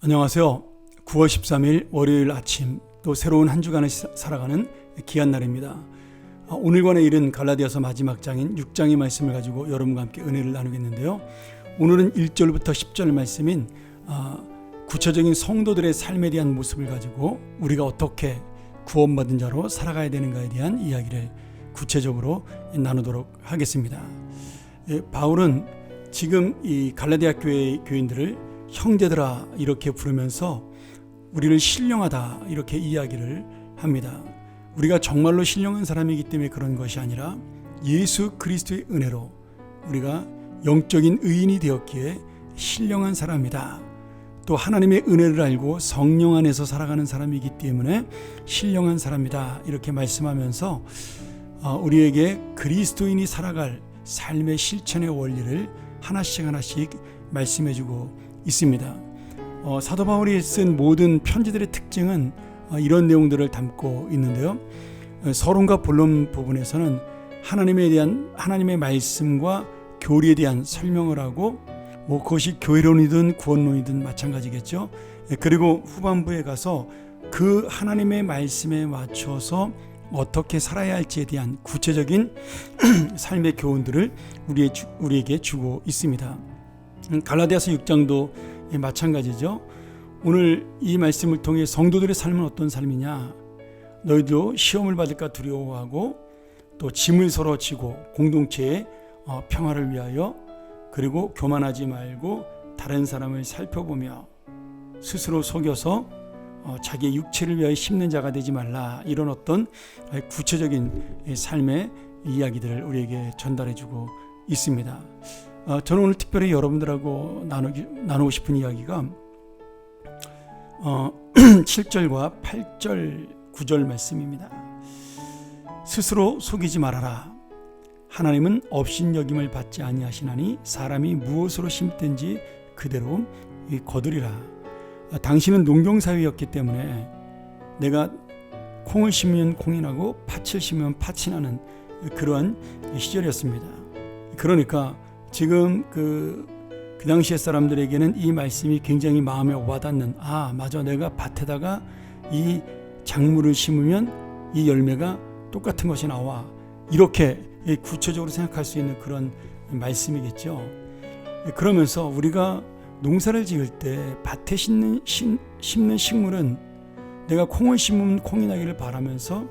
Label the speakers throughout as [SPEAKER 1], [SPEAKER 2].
[SPEAKER 1] 안녕하세요. 9월 13일 월요일 아침 또 새로운 한 주간을 시- 살아가는 귀한 날입니다. 아, 오늘과 내일은 갈라디아서 마지막 장인 6장의 말씀을 가지고 여러분과 함께 은혜를 나누겠는데요. 오늘은 1절부터 10절 말씀인 아, 구체적인 성도들의 삶에 대한 모습을 가지고 우리가 어떻게 구원받은 자로 살아가야 되는가에 대한 이야기를 구체적으로 나누도록 하겠습니다. 예, 바울은 지금 이 갈라디아 교회 교인들을 형제들아 이렇게 부르면서 우리를 신령하다 이렇게 이야기를 합니다. 우리가 정말로 신령한 사람이기 때문에 그런 것이 아니라 예수 그리스도의 은혜로 우리가 영적인 의인이 되었기에 신령한 사람이다. 또 하나님의 은혜를 알고 성령 안에서 살아가는 사람이기 때문에 신령한 사람이다. 이렇게 말씀하면서 어, 우리에게 그리스도인이 살아갈 삶의 실천의 원리를 하나씩 하나씩 말씀해주고 있습니다. 어, 사도 바울이 쓴 모든 편지들의 특징은 어, 이런 내용들을 담고 있는데요. 어, 서론과 본론 부분에서는 하나님에 대한 하나님의 말씀과 교리에 대한 설명을 하고 뭐 그것이 교회론이든 구원론이든 마찬가지겠죠. 예, 그리고 후반부에 가서 그 하나님의 말씀에 맞춰서 어떻게 살아야 할지에 대한 구체적인 삶의 교훈들을 우리에게 주고 있습니다. 음, 갈라디아서 6장도 마찬가지죠. 오늘 이 말씀을 통해 성도들의 삶은 어떤 삶이냐? 너희도 시험을 받을까 두려워하고 또 짐을 서로 지고 공동체의 어, 평화를 위하여 그리고 교만하지 말고 다른 사람을 살펴보며 스스로 속여서 어, 자기의 육체를 위하여 심는 자가 되지 말라 이런 어떤 구체적인 삶의 이야기들을 우리에게 전달해주고 있습니다. 어, 저는 오늘 특별히 여러분들하고 나누기, 나누고 싶은 이야기가 어, 7절과 8절, 9절 말씀입니다. 스스로 속이지 말아라. 하나님은 업신여김을 받지 아니하시나니 사람이 무엇으로 심든지 그대로 거두리라. 당신은 농경사회였기 때문에 내가 콩을 심으면 콩이 나고 팥을 심으면 팥이 나는 그러한 시절이었습니다. 그러니까 지금 그, 그 당시의 사람들에게는 이 말씀이 굉장히 마음에 와닿는 아 맞아 내가 밭에다가 이 작물을 심으면 이 열매가 똑같은 것이 나와 이렇게 구체적으로 생각할 수 있는 그런 말씀이겠죠. 그러면서 우리가 농사를 지을 때 밭에 심는, 심는 식물은 내가 콩을 심으면 콩이 나기를 바라면서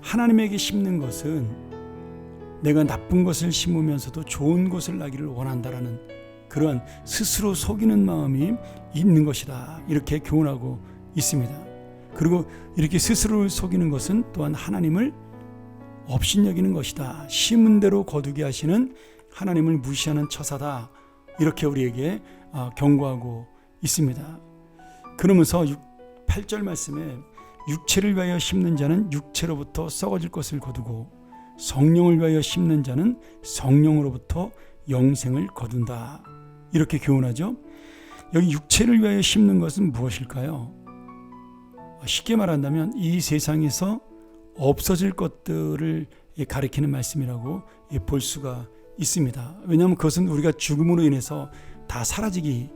[SPEAKER 1] 하나님에게 심는 것은 내가 나쁜 것을 심으면서도 좋은 것을 나기를 원한다라는 그러한 스스로 속이는 마음이 있는 것이다. 이렇게 교훈하고 있습니다. 그리고 이렇게 스스로를 속이는 것은 또한 하나님을 업신여기는 것이다. 심은 대로 거두게 하시는 하나님을 무시하는 처사다. 이렇게 우리에게 경고하고 있습니다. 그러면서 8절 말씀에 육체를 위하여 심는 자는 육체로부터 썩어질 것을 거두고 성령을 위하여 심는 자는 성령으로부터 영생을 거둔다. 이렇게 교훈하죠. 여기 육체를 위하여 심는 것은 무엇일까요? 쉽게 말한다면 이 세상에서 없어질 것들을 가리키는 말씀이라고 볼 수가 있습니다. 왜냐하면 그것은 우리가 죽음으로 인해서 다 사라지기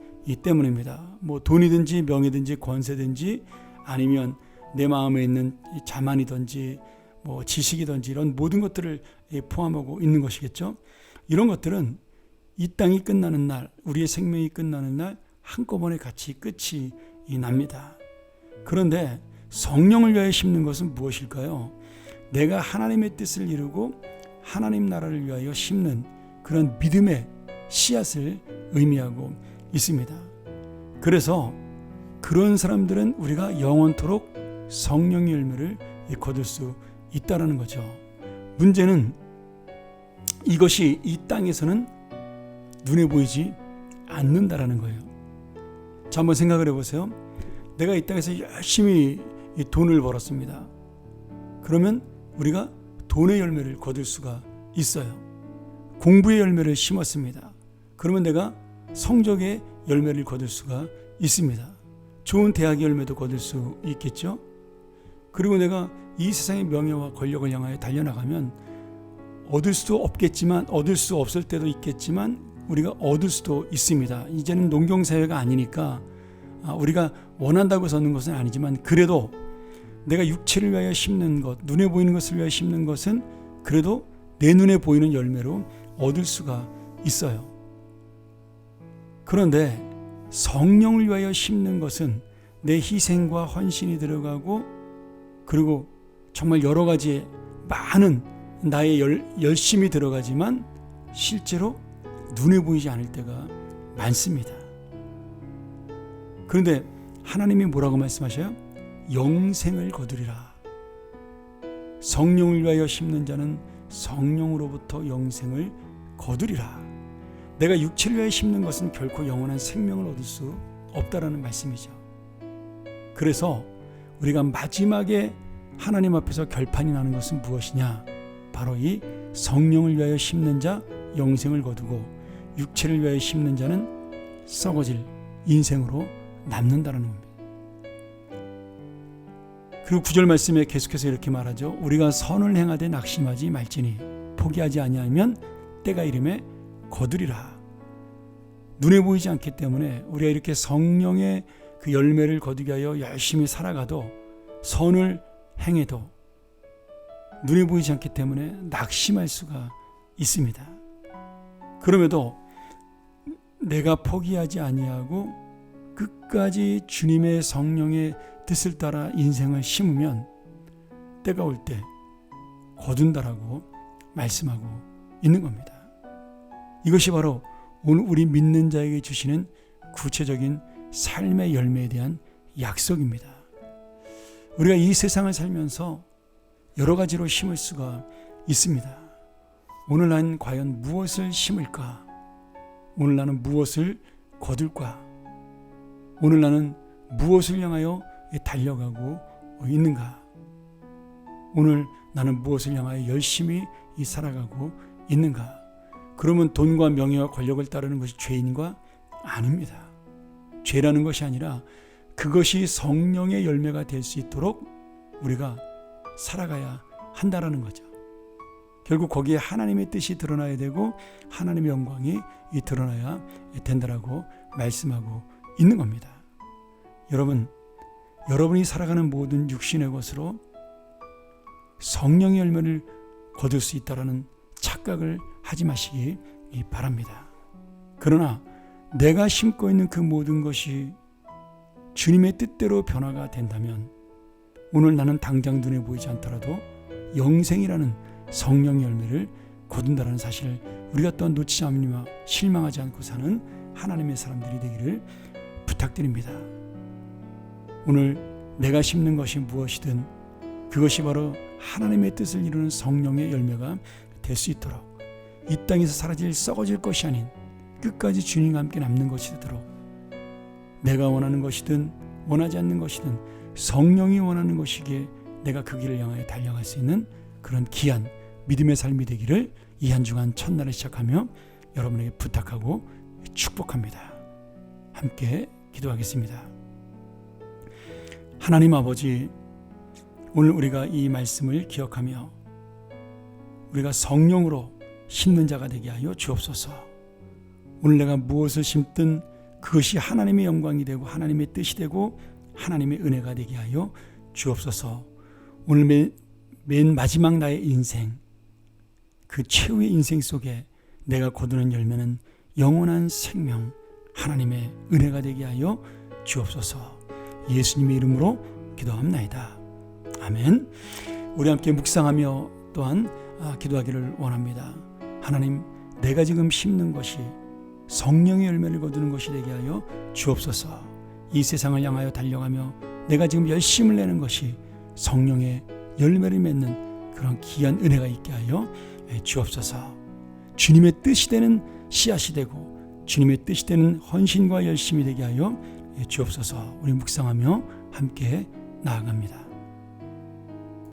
[SPEAKER 1] 때문입니다. 뭐 돈이든지 명예든지 권세든지 아니면 내 마음에 있는 자만이든지 뭐 지식이든지 이런 모든 것들을 포함하고 있는 것이겠죠. 이런 것들은 이 땅이 끝나는 날, 우리의 생명이 끝나는 날 한꺼번에 같이 끝이 납니다. 그런데 성령을 위하여 심는 것은 무엇일까요? 내가 하나님의 뜻을 이루고 하나님 나라를 위하여 심는 그런 믿음의 씨앗을 의미하고 있습니다. 그래서 그런 사람들은 우리가 영원토록 성령의 열매를 거둘 수 있다라는 거죠. 문제는 이것이 이 땅에서는 눈에 보이지 않는다라는 거예요. 자, 한번 생각을 해보세요. 내가 이 땅에서 열심히 돈을 벌었습니다. 그러면 우리가 돈의 열매를 거둘 수가 있어요. 공부의 열매를 심었습니다. 그러면 내가 성적의 열매를 거둘 수가 있습니다. 좋은 대학의 열매도 거둘 수 있겠죠. 그리고 내가 이 세상의 명예와 권력을 향하여 달려나가면 얻을 수도 없겠지만 얻을 수 없을 때도 있겠지만 우리가 얻을 수도 있습니다. 이제는 농경 사회가 아니니까 아, 우리가 원한다고 섰는 것은 아니지만 그래도 내가 육체를 위하여 심는 것, 눈에 보이는 것을 위하여 심는 것은 그래도 내 눈에 보이는 열매로 얻을 수가 있어요. 그런데 성령을 위하여 심는 것은 내 희생과 헌신이 들어가고 그리고 정말 여러 가지 많은 나의 열, 열심이 들어가지만 실제로 눈에 보이지 않을 때가 많습니다. 그런데 하나님이 뭐라고 말씀하셔요? 영생을 거두리라. 성령을 위하여 심는 자는 성령으로부터 영생을 거두리라. 내가 육체를 위하여 심는 것은 결코 영원한 생명을 얻을 수 없다라는 말씀이죠. 그래서 우리가 마지막에 하나님 앞에서 결판이 나는 것은 무엇이냐? 바로 이 성령을 위하여 심는 자 영생을 거두고 육체를 위하여 심는 자는 썩어질 인생으로 남는다는 겁니다. 그리고 구절 말씀에 계속해서 이렇게 말하죠. 우리가 선을 행하되 낙심하지 말지니 포기하지 아니하면 때가 이름에 거두리라. 눈에 보이지 않기 때문에 우리가 이렇게 성령의 그 열매를 거두기 하여 열심히 살아가도 선을 행해도 눈에 보이지 않기 때문에 낙심할 수가 있습니다. 그럼에도 내가 포기하지 아니하고 끝까지 주님의 성령의 뜻을 따라 인생을 심으면 때가 올 때 거둔다라고 말씀하고 있는 겁니다. 이것이 바로 오늘 우리 믿는 자에게 주시는 구체적인 삶의 열매에 대한 약속입니다. 우리가 이 세상을 살면서 여러 가지로 심을 수가 있습니다. 오늘 난 과연 무엇을 심을까? 오늘 나는 무엇을 거둘까? 오늘 나는 무엇을 향하여 달려가고 있는가? 오늘 나는 무엇을 향하여 열심히 살아가고 있는가? 그러면 돈과 명예와 권력을 따르는 것이 죄인과 아닙니다. 죄라는 것이 아니라 그것이 성령의 열매가 될 수 있도록 우리가 살아가야 한다라는 거죠. 결국 거기에 하나님의 뜻이 드러나야 되고 하나님의 영광이 드러나야 된다라고 말씀하고 있는 겁니다. 여러분, 여러분이 살아가는 모든 육신의 것으로 성령의 열매를 거둘 수 있다라는 착각을 하지 마시기 바랍니다. 그러나 내가 심고 있는 그 모든 것이 주님의 뜻대로 변화가 된다면 오늘 나는 당장 눈에 보이지 않더라도 영생이라는 성령 열매를 거둔다는 사실을 우리가 또한 놓치지 않으며 실망하지 않고 사는 하나님의 사람들이 되기를 부탁드립니다. 오늘 내가 심는 것이 무엇이든 그것이 바로 하나님의 뜻을 이루는 성령의 열매가 될 수 있도록 이 땅에서 사라질 썩어질 것이 아닌 끝까지 주님과 함께 남는 것이 되도록 내가 원하는 것이든 원하지 않는 것이든 성령이 원하는 것이기에 내가 그 길을 향하여 달려갈 수 있는 그런 귀한 믿음의 삶이 되기를 이 한 주간 첫날을 시작하며 여러분에게 부탁하고 축복합니다. 함께 기도하겠습니다. 하나님 아버지, 오늘 우리가 이 말씀을 기억하며 우리가 성령으로 심는 자가 되게 하여 주옵소서. 오늘 내가 무엇을 심든 그것이 하나님의 영광이 되고 하나님의 뜻이 되고 하나님의 은혜가 되게 하여 주옵소서. 오늘 맨, 맨 마지막 나의 인생, 그 최후의 인생 속에 내가 거두는 열매는 영원한 생명, 하나님의 은혜가 되게 하여 주옵소서. 예수님의 이름으로 기도합나이다. 아멘. 우리 함께 묵상하며 또한 아, 기도하기를 원합니다. 하나님, 내가 지금 심는 것이 성령의 열매를 거두는 것이 되게 하여 주옵소서. 이 세상을 향하여 달려가며 내가 지금 열심을 내는 것이 성령의 열매를 맺는 그런 귀한 은혜가 있게 하여 주옵소서. 주님의 뜻이 되는 씨앗이 되고 주님의 뜻이 되는 헌신과 열심이 되게 하여 주옵소서. 우리 묵상하며 함께 나아갑니다.